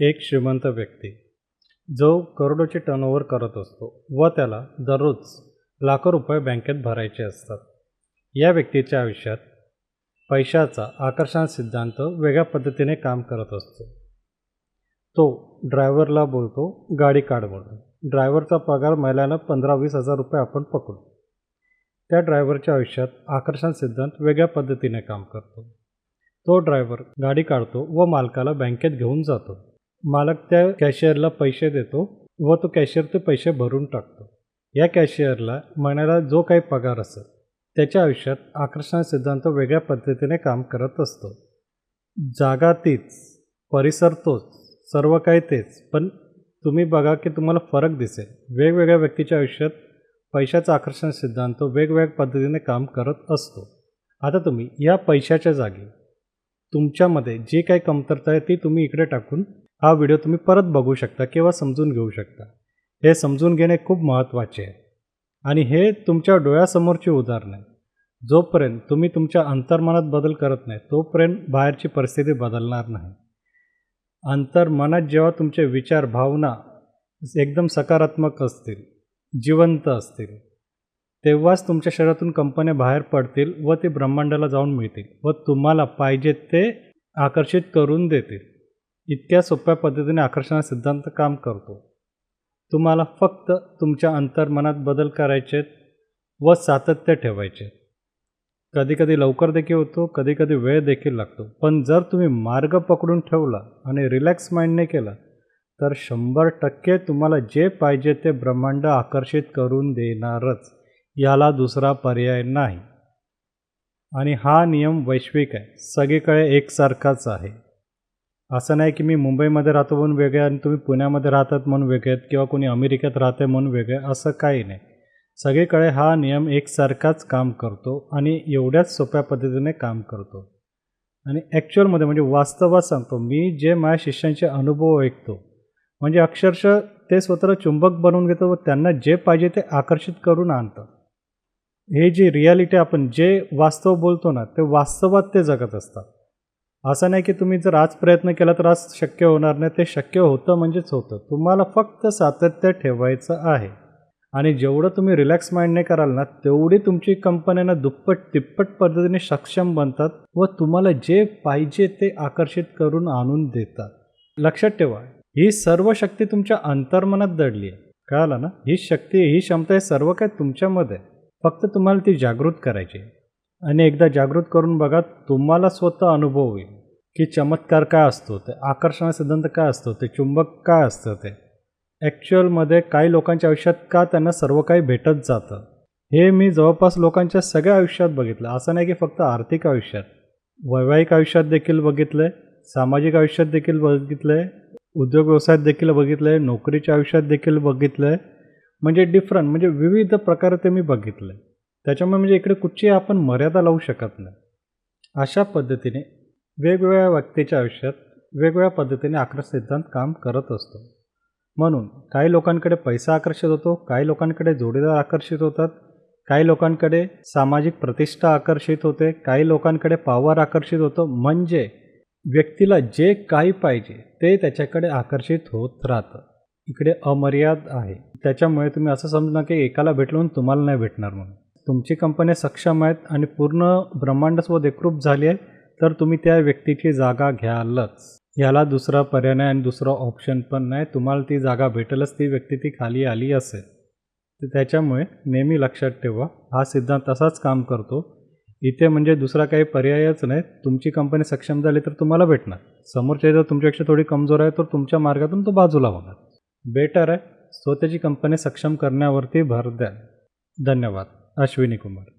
एक श्रीमंत व्यक्ती जो करोडोचे टर्नओव्हर करत असतो व त्याला दररोज लाखो रुपये बँकेत भरायचे असतात. या व्यक्तीच्या आयुष्यात पैशाचा आकर्षण सिद्धांत वेगळ्या पद्धतीने काम करत असतो. तो ड्रायव्हरला बोलतो गाडी काढ म्हणून. ड्रायव्हरचा पगार महिलांना पंधरा वीस हजार रुपये आपण पकडू. त्या ड्रायव्हरच्या आयुष्यात आकर्षण सिद्धांत वेगळ्या पद्धतीने काम करतो. तो ड्रायव्हर गाडी काढतो व मालकाला बँकेत घेऊन जातो. मालक त्या कॅशियरला पैसे देतो व तो कॅशियर ते पैसे भरून टाकतो. या कॅशियरला महिन्याला जो काही पगार असेल त्याच्या आयुष्यात आकर्षण सिद्धांत वेगळ्या पद्धतीने काम करत असतो. जागा तीच परिसर तोच सर्व काही तेच पण तुम्ही बघा की तुम्हाला फरक दिसेल. वेगवेगळ्या व्यक्तीच्या आयुष्यात पैशाचा आकर्षण सिद्धांत वेगवेगळ्या पद्धतीने काम करत असतो. आता तुम्ही या पैशाच्या जागी तुमच्यामध्ये जी काही कमतरता आहे ती तुम्ही इकडे टाकून हा व्हिडिओ तुम्ही परत बघू शकता किंवा समजून घेऊ शकता. हे समजून घेणे खूप महत्त्वाचे आहे. आणि हे तुमच्या डोळ्यासमोरची उदाहरण आहे. जोपर्यंत तुम्ही तुमच्या अंतर्मनात बदल करत नाही तोपर्यंत बाहेरची परिस्थिती बदलणार नाही. अंतर्मनात जेव्हा तुमचे विचार भावना एकदम सकारात्मक असतील जिवंत असतील तेव्हाच तुमच्या शरीरातून कंपन्या बाहेर पडतील व ते ब्रह्मांडाला जाऊन मिळतील व तुम्हाला पाहिजे ते आकर्षित करून देतील. इतक्या सोप्या पद्धतीने आकर्षणा सिद्धांत काम करतो. तुम्हाला फक्त तुमच्या अंतर्मनात बदल करायचे व सातत्य ठेवायचे कधीकधी लवकर देखील होतो कधीकधी वेळ देखील लागतो. पण जर तुम्ही मार्ग पकडून ठेवला आणि रिलॅक्स माइंडने केला तर शंभर टक्के तुम्हाला जे पाहिजे ते ब्रह्मांड आकर्षित करून देणारच याला दुसरा पर्याय नाही. आणि हा नियम वैश्विक आहे. सगळीकडे एकसारखाच आहे. असं नाही की मी मुंबईमध्ये राहतो म्हणून वेगळे आणि तुम्ही पुण्यामध्ये राहतात म्हणून वेगळे आहेत किंवा कोणी अमेरिकेत राहते म्हणून वेगळे असं काही नाही. सगळीकडे हा नियम एकसारखाच काम करतो आणि एवढ्याच सोप्या पद्धतीने काम करतो. आणि ॲक्च्युअलमध्ये म्हणजे वास्तवात सांगतो मी जे माझ्या शिष्यांचे अनुभव ऐकतो म्हणजे अक्षरशः ते स्वतःला चुंबक बनवून घेतो व त्यांना जे पाहिजे ते आकर्षित करून आणतं. हे जी रियालिटी आपण जे वास्तव बोलतो ना ते वास्तवात ते जगत असतात. असं नाही की तुम्ही जर आज प्रयत्न केला तर आज शक्य होणार नाही. ते शक्य होतं म्हणजेच होतं. तुम्हाला फक्त सातत्य ठेवायचं आहे. आणि जेवढं तुम्ही रिलॅक्स माइंडने कराल ना तेवढी तुमची कंपन्यांना दुप्पट तिप्पट पद्धतीने सक्षम बनतात व तुम्हाला जे पाहिजे ते आकर्षित करून आणून देतात. लक्षात ठेवा ही सर्व शक्ती तुमच्या अंतर्मनात दडली आहे. कळालं ना? ही शक्ती ही क्षमता हे सर्व काय तुमच्यामध्ये आहे. फक्त तुम्हाला ती जागृत करायची आहे. आणि एकदा जागृत करून बघा तुम्हाला स्वतः अनुभव होईल. की चमत्कार काय असतो ते? आकर्षण सिद्धांत काय असतो ते? चुंबक काय असतं ते? ॲक्च्युअलमध्ये काही लोकांच्या आयुष्यात का त्यांना सर्व काही भेटत जातं? हे मी जवळपास लोकांच्या सगळ्या आयुष्यात बघितलं. असं नाही की फक्त आर्थिक आयुष्यात. वैवाहिक आयुष्यात देखील बघितलं आहे सामाजिक आयुष्यात देखील बघितलं आहे उद्योग व्यवसायात देखील बघितलं आहे नोकरीच्या आयुष्यात देखील बघितलं आहे म्हणजे डिफरंट म्हणजे विविध प्रकारे ते मी बघितलं आहे त्याच्यामुळे म्हणजे इकडे कुठची आपण मर्यादा लावू शकत नाही. अशा पद्धतीने वेगवेगळ्या व्यक्तीच्या आयुष्यात वेगवेगळ्या पद्धतीने आकर्ष सिद्धांत काम करत असतो. म्हणून काही लोकांकडे पैसा आकर्षित होतो काही लोकांकडे जोडीदार आकर्षित होतात काही लोकांकडे सामाजिक प्रतिष्ठा आकर्षित होते काही लोकांकडे पावर आकर्षित होतो. म्हणजे व्यक्तीला जे काही पाहिजे ते त्याच्याकडे आकर्षित होत राहतं. इकडे अमर्याद आहे. त्याच्यामुळे तुम्ही असं समजणार की एकाला भेटलो म्हणून तुम्हाला नाही भेटणार म्हणून. तुमची कंपनी सक्षम आहेत आणि पूर्ण ब्रह्मांडस्व एकरूप झाली आहे. तर तुम्ही त्या व्यक्तीची जागा घ्यालच. याला दुसरा पर्याय नाही आणि दुसरा ऑप्शन पण नाही. तुम्हाला ती जागा भेटेलच ती व्यक्ती ती खाली आली असेल. तर त्याच्यामुळे नेहमी लक्षात ठेवा हा सिद्धांत तसाच काम करतो. इथे म्हणजे दुसरा काही पर्यायच नाही. तुमची कंपनी सक्षम झाली तर तुम्हाला भेटणार. समोरच्या जर तुमच्यापेक्षा थोडी कमजोर आहे तर तुमच्या मार्गातून तो बाजूला होणार. बेटर आहे स्वतःची कंपनी सक्षम करण्यावरती भर द्या. धन्यवाद. अश्विनी कुमार.